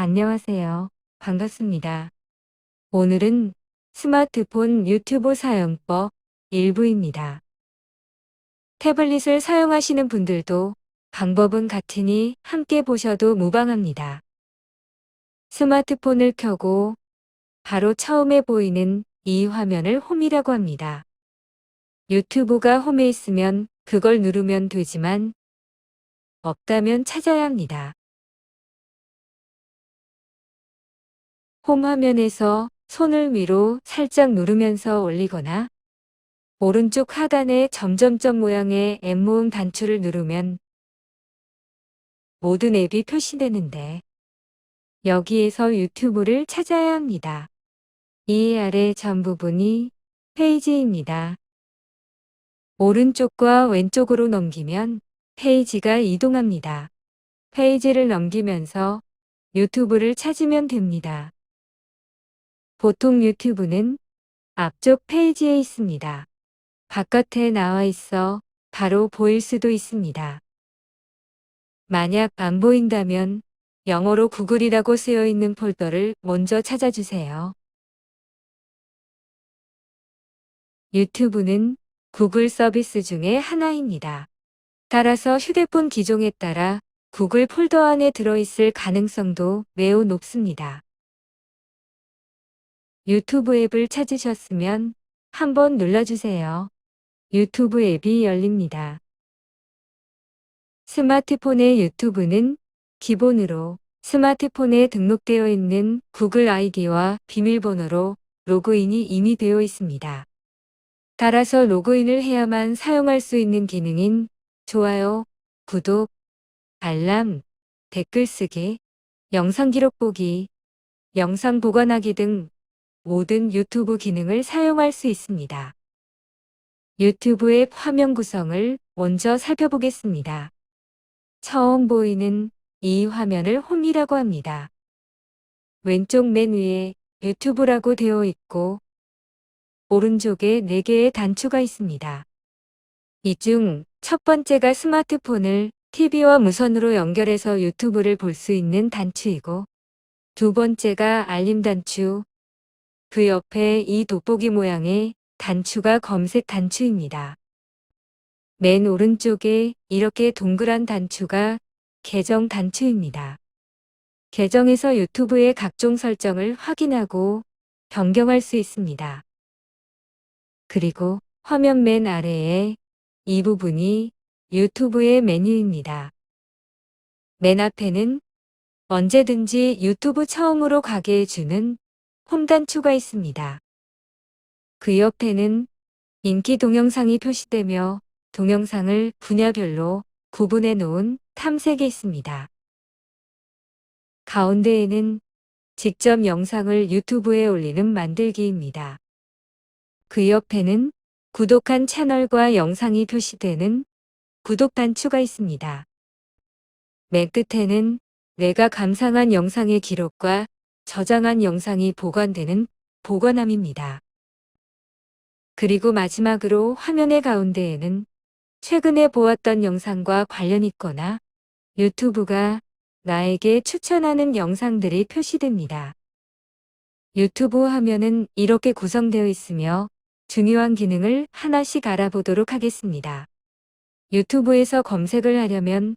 안녕하세요. 반갑습니다. 오늘은 스마트폰 유튜브 사용법 일부입니다. 태블릿을 사용하시는 분들도 방법은 같으니 함께 보셔도 무방합니다. 스마트폰을 켜고 바로 처음에 보이는 이 화면을 홈이라고 합니다. 유튜브가 홈에 있으면 그걸 누르면 되지만 없다면 찾아야 합니다. 홈 화면에서 손을 위로 살짝 누르면서 올리거나 오른쪽 하단에 점점점 모양의 앱모음 단추를 누르면 모든 앱이 표시되는데 여기에서 유튜브를 찾아야 합니다. 이 아래 전 부분이 페이지입니다. 오른쪽과 왼쪽으로 넘기면 페이지가 이동합니다. 페이지를 넘기면서 유튜브를 찾으면 됩니다. 보통 유튜브는 앞쪽 페이지에 있습니다. 바깥에 나와 있어 바로 보일 수도 있습니다. 만약 안 보인다면 영어로 구글이라고 쓰여 있는 폴더를 먼저 찾아주세요. 유튜브는 구글 서비스 중에 하나입니다. 따라서 휴대폰 기종에 따라 구글 폴더 안에 들어있을 가능성도 매우 높습니다. 유튜브 앱을 찾으셨으면 한번 눌러주세요. 유튜브 앱이 열립니다. 스마트폰의 유튜브는 기본으로 스마트폰에 등록되어 있는 구글 아이디와 비밀번호로 로그인이 이미 되어 있습니다. 따라서 로그인을 해야만 사용할 수 있는 기능인 좋아요, 구독, 알람, 댓글 쓰기, 영상 기록 보기, 영상 보관하기 등 모든 유튜브 기능을 사용할 수 있습니다. 유튜브 앱 화면 구성을 먼저 살펴보겠습니다. 처음 보이는 이 화면을 홈이라고 합니다. 왼쪽 맨 위에 유튜브라고 되어 있고 오른쪽에 4개의 단추가 있습니다. 이 중 첫 번째가 스마트폰을 TV와 무선으로 연결해서 유튜브를 볼 수 있는 단추이고 두 번째가 알림 단추, 그 옆에 이 돋보기 모양의 단추가 검색 단추입니다. 맨 오른쪽에 이렇게 동그란 단추가 계정 단추입니다. 계정에서 유튜브의 각종 설정을 확인하고 변경할 수 있습니다. 그리고 화면 맨 아래에 이 부분이 유튜브의 메뉴입니다. 맨 앞에는 언제든지 유튜브 처음으로 가게 해주는 홈 단추가 있습니다. 그 옆에는 인기 동영상이 표시되며 동영상을 분야별로 구분해 놓은 탐색이 있습니다. 가운데에는 직접 영상을 유튜브에 올리는 만들기입니다. 그 옆에는 구독한 채널과 영상이 표시되는 구독 단추가 있습니다. 맨 끝에는 내가 감상한 영상의 기록과 저장한 영상이 보관되는 보관함입니다. 그리고 마지막으로 화면의 가운데에는 최근에 보았던 영상과 관련 있거나 유튜브가 나에게 추천하는 영상들이 표시됩니다. 유튜브 화면은 이렇게 구성되어 있으며 중요한 기능을 하나씩 알아보도록 하겠습니다. 유튜브에서 검색을 하려면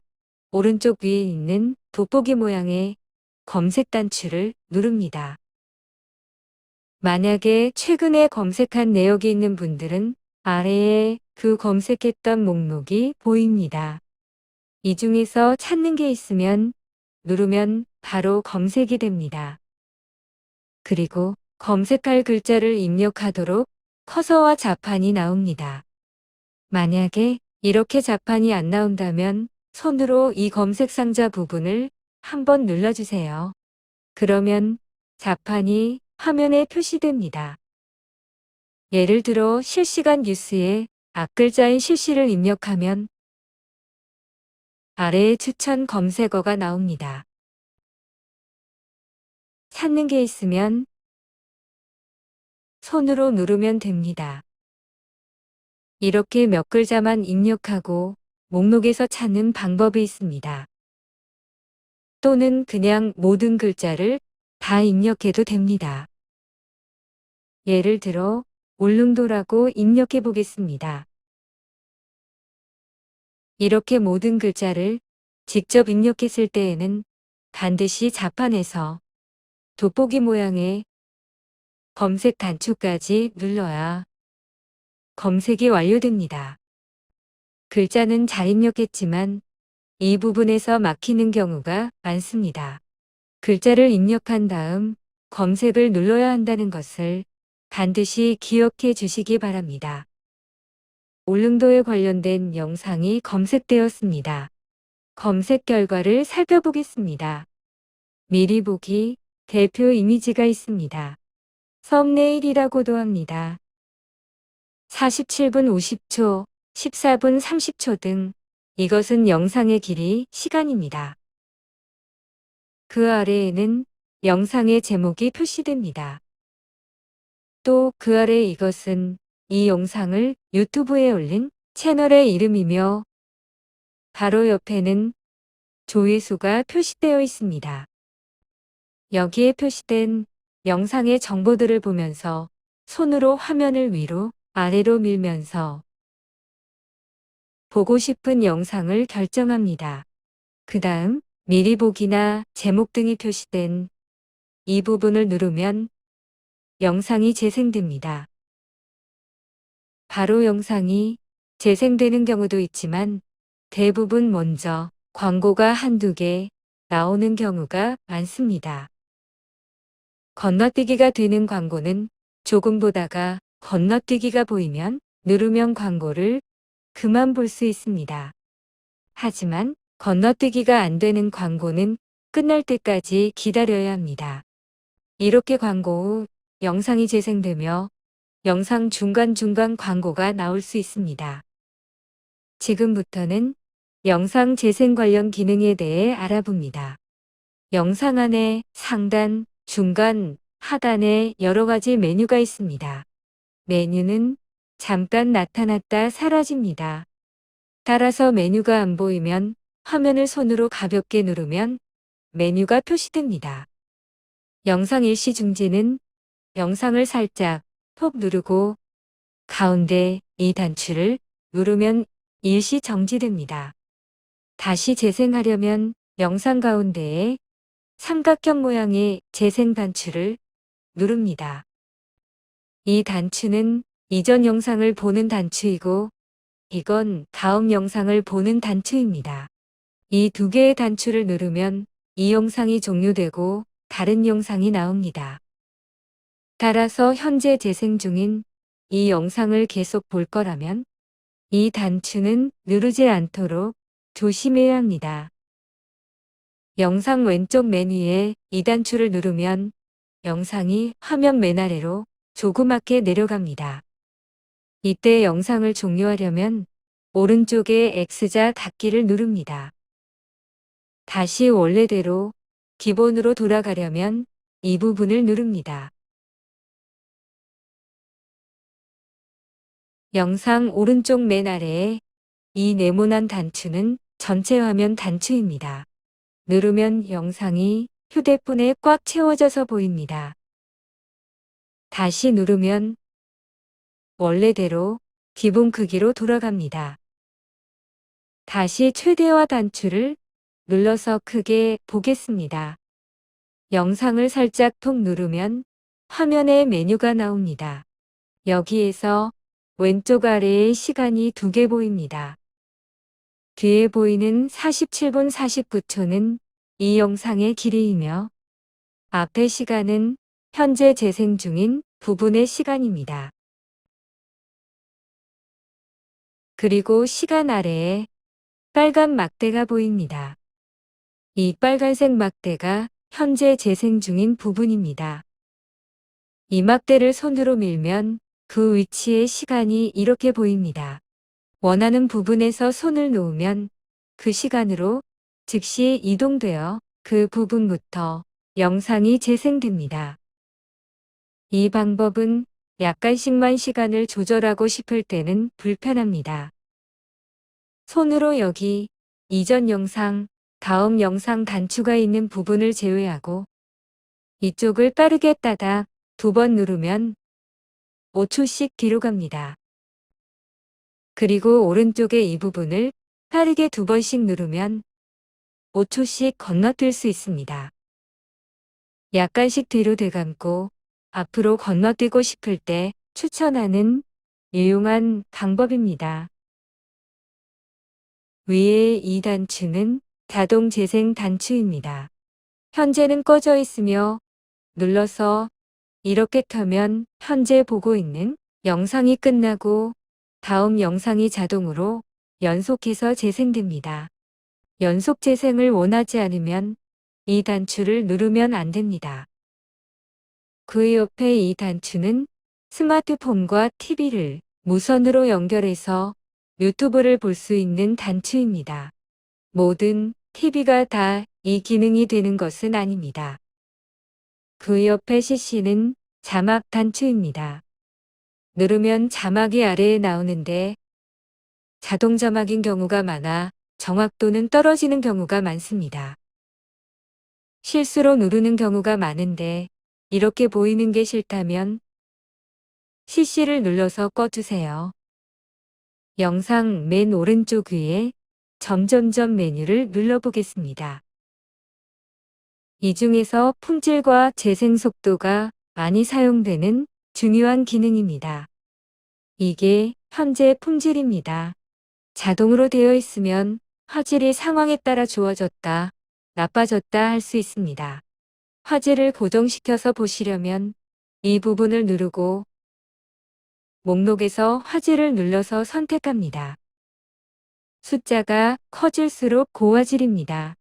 오른쪽 위에 있는 돋보기 모양의 검색 단추를 누릅니다. 만약에 최근에 검색한 내역이 있는 분들은 아래에 그 검색했던 목록이 보입니다. 이 중에서 찾는 게 있으면 누르면 바로 검색이 됩니다. 그리고 검색할 글자를 입력하도록 커서와 자판이 나옵니다. 만약에 이렇게 자판이 안 나온다면 손으로 이 검색 상자 부분을 한번 눌러주세요. 그러면 자판이 화면에 표시됩니다. 예를 들어 실시간 뉴스에 앞글자인 실시를 입력하면 아래에 추천 검색어가 나옵니다. 찾는 게 있으면 손으로 누르면 됩니다. 이렇게 몇 글자만 입력하고 목록에서 찾는 방법이 있습니다. 또는 그냥 모든 글자를 다 입력해도 됩니다. 예를 들어 울릉도라고 입력해 보겠습니다. 이렇게 모든 글자를 직접 입력했을 때에는 반드시 자판에서 돋보기 모양의 검색 단추까지 눌러야 검색이 완료됩니다. 글자는 잘 입력했지만 이 부분에서 막히는 경우가 많습니다. 글자를 입력한 다음 검색을 눌러야 한다는 것을 반드시 기억해 주시기 바랍니다. 울릉도에 관련된 영상이 검색되었습니다. 검색 결과를 살펴보겠습니다. 미리 보기 대표 이미지가 있습니다. 썸네일이라고도 합니다. 47분 50초, 14분 30초 등 이것은 영상의 길이 시간입니다. 그 아래에는 영상의 제목이 표시됩니다. 또 그 아래 이것은 이 영상을 유튜브에 올린 채널의 이름이며 바로 옆에는 조회수가 표시되어 있습니다. 여기에 표시된 영상의 정보들을 보면서 손으로 화면을 위로 아래로 밀면서 보고 싶은 영상을 결정합니다. 그 다음 미리 보기나 제목 등이 표시된 이 부분을 누르면 영상이 재생됩니다. 바로 영상이 재생되는 경우도 있지만 대부분 먼저 광고가 한두 개 나오는 경우가 많습니다. 건너뛰기가 되는 광고는 조금 보다가 건너뛰기가 보이면 누르면 광고를 그만 볼 수 있습니다. 하지만 건너뛰기가 안 되는 광고는 끝날 때까지 기다려야 합니다. 이렇게 광고 후 영상이 재생되며 영상 중간중간 광고가 나올 수 있습니다. 지금부터는 영상 재생 관련 기능에 대해 알아봅니다. 영상 안에 상단, 중간, 하단에 여러 가지 메뉴가 있습니다. 메뉴는 잠깐 나타났다 사라집니다. 따라서 메뉴가 안 보이면 화면을 손으로 가볍게 누르면 메뉴가 표시됩니다. 영상 일시 중지는 영상을 살짝 톡 누르고 가운데 이 단추를 누르면 일시 정지됩니다. 다시 재생하려면 영상 가운데에 삼각형 모양의 재생 단추를 누릅니다. 이 단추는 이전 영상을 보는 단추이고 이건 다음 영상을 보는 단추입니다. 이 두 개의 단추를 누르면 이 영상이 종료되고 다른 영상이 나옵니다. 따라서 현재 재생 중인 이 영상을 계속 볼 거라면 이 단추는 누르지 않도록 조심해야 합니다. 영상 왼쪽 메뉴에 이 단추를 누르면 영상이 화면 맨 아래로 조그맣게 내려갑니다. 이때 영상을 종료하려면 오른쪽에 X자 닫기를 누릅니다. 다시 원래대로 기본으로 돌아가려면 이 부분을 누릅니다. 영상 오른쪽 맨 아래에 이 네모난 단추는 전체 화면 단추입니다. 누르면 영상이 휴대폰에 꽉 채워져서 보입니다. 다시 누르면 원래대로 기본 크기로 돌아갑니다. 다시 최대화 단추를 눌러서 크게 보겠습니다. 영상을 살짝 톡 누르면 화면에 메뉴가 나옵니다. 여기에서 왼쪽 아래에 시간이 두 개 보입니다. 뒤에 보이는 47분 49초는 이 영상의 길이이며 앞의 시간은 현재 재생 중인 부분의 시간입니다. 그리고 시간 아래에 빨간 막대가 보입니다. 이 빨간색 막대가 현재 재생 중인 부분입니다. 이 막대를 손으로 밀면 그 위치의 시간이 이렇게 보입니다. 원하는 부분에서 손을 놓으면 그 시간으로 즉시 이동되어 그 부분부터 영상이 재생됩니다. 이 방법은 약간씩만 시간을 조절하고 싶을 때는 불편합니다. 손으로 여기 이전 영상 다음 영상 단추가 있는 부분을 제외하고 이쪽을 빠르게 따다 두 번 누르면 5초씩 뒤로 갑니다. 그리고 오른쪽의 이 부분을 빠르게 두 번씩 누르면 5초씩 건너뛸 수 있습니다. 약간씩 뒤로 되감고 앞으로 건너뛰고 싶을 때 추천하는 유용한 방법입니다. 위의 이 단추는 자동 재생 단추입니다. 현재는 꺼져 있으며 눌러서 이렇게 켜면 현재 보고 있는 영상이 끝나고 다음 영상이 자동으로 연속해서 재생됩니다. 연속 재생을 원하지 않으면 이 단추를 누르면 안 됩니다. 그 옆에 이 단추는 스마트폰과 TV를 무선으로 연결해서 유튜브를 볼 수 있는 단추입니다. 모든 TV가 다 이 기능이 되는 것은 아닙니다. 그 옆에 CC는 자막 단추입니다. 누르면 자막이 아래에 나오는데 자동 자막인 경우가 많아 정확도는 떨어지는 경우가 많습니다. 실수로 누르는 경우가 많은데 이렇게 보이는 게 싫다면 CC를 눌러서 꺼주세요. 영상 맨 오른쪽 위에 점점점 메뉴를 눌러보겠습니다. 이 중에서 품질과 재생 속도가 많이 사용되는 중요한 기능입니다. 이게 현재 품질입니다. 자동으로 되어 있으면 화질이 상황에 따라 좋아졌다, 나빠졌다 할 수 있습니다. 화질을 고정시켜서 보시려면 이 부분을 누르고 목록에서 화질을 눌러서 선택합니다. 숫자가 커질수록 고화질입니다.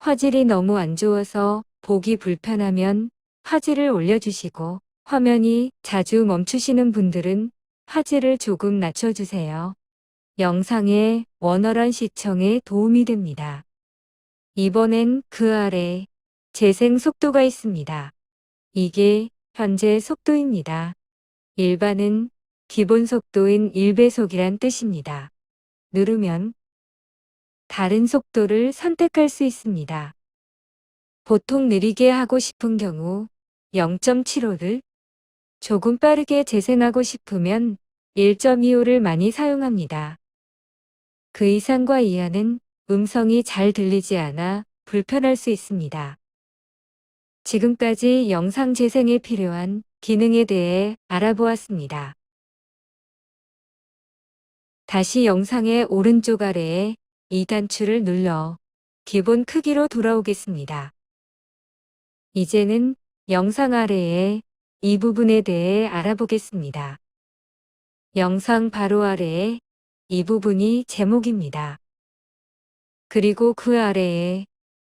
화질이 너무 안 좋아서 보기 불편하면 화질을 올려주시고 화면이 자주 멈추시는 분들은 화질을 조금 낮춰주세요. 영상의 원활한 시청에 도움이 됩니다. 이번엔 그 아래 재생 속도가 있습니다. 이게 현재 속도입니다. 일반은 기본 속도인 1배속이란 뜻입니다. 누르면 다른 속도를 선택할 수 있습니다. 보통 느리게 하고 싶은 경우 0.75를 조금 빠르게 재생하고 싶으면 1.25를 많이 사용합니다. 그 이상과 이하는 음성이 잘 들리지 않아 불편할 수 있습니다. 지금까지 영상 재생에 필요한 기능에 대해 알아보았습니다. 다시 영상의 오른쪽 아래에 이 단추를 눌러 기본 크기로 돌아오겠습니다. 이제는 영상 아래에 이 부분에 대해 알아보겠습니다. 영상 바로 아래에 이 부분이 제목입니다. 그리고 그 아래에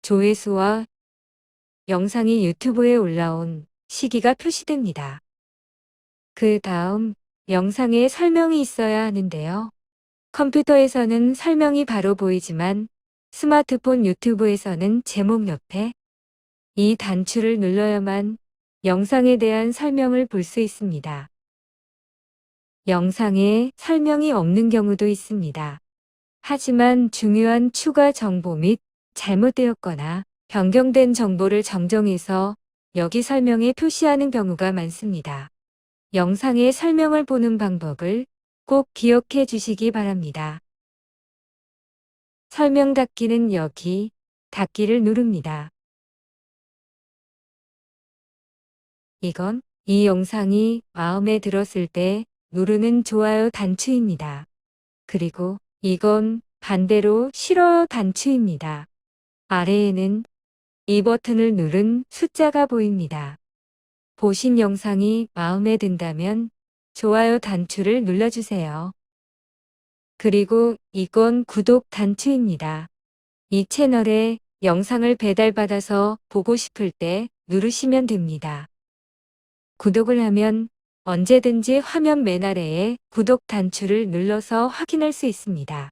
조회수와 영상이 유튜브에 올라온 시기가 표시됩니다. 그 다음 영상에 설명이 있어야 하는데요. 컴퓨터에서는 설명이 바로 보이지만 스마트폰 유튜브에서는 제목 옆에 이 단추를 눌러야만 영상에 대한 설명을 볼 수 있습니다. 영상에 설명이 없는 경우도 있습니다. 하지만 중요한 추가 정보 및 잘못되었거나 변경된 정보를 정정해서 여기 설명에 표시하는 경우가 많습니다. 영상의 설명을 보는 방법을 꼭 기억해 주시기 바랍니다. 설명 닫기는 여기 닫기를 누릅니다. 이건 이 영상이 마음에 들었을 때 누르는 좋아요 단추입니다. 그리고 이건 반대로 싫어요 단추입니다. 아래에는 이 버튼을 누른 숫자가 보입니다. 보신 영상이 마음에 든다면 좋아요 단추를 눌러주세요. 그리고 이건 구독 단추입니다. 이 채널에 영상을 배달받아서 보고 싶을 때 누르시면 됩니다. 구독을 하면 언제든지 화면 맨 아래에 구독 단추를 눌러서 확인할 수 있습니다.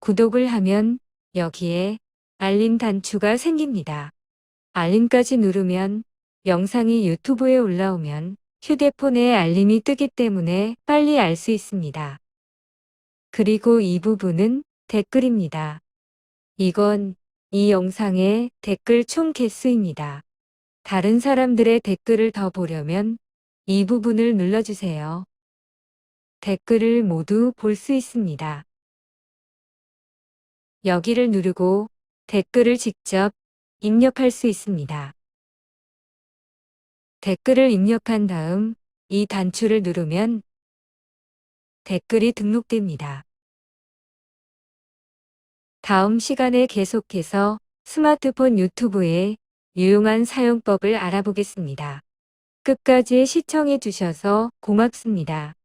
구독을 하면 여기에 알림 단추가 생깁니다. 알림까지 누르면 영상이 유튜브에 올라오면 휴대폰에 알림이 뜨기 때문에 빨리 알 수 있습니다. 그리고 이 부분은 댓글입니다. 이건 이 영상의 댓글 총 개수입니다. 다른 사람들의 댓글을 더 보려면 이 부분을 눌러주세요. 댓글을 모두 볼 수 있습니다. 여기를 누르고 댓글을 직접 입력할 수 있습니다. 댓글을 입력한 다음 이 단추를 누르면 댓글이 등록됩니다. 다음 시간에 계속해서 스마트폰 유튜브의 유용한 사용법을 알아보겠습니다. 끝까지 시청해 주셔서 고맙습니다.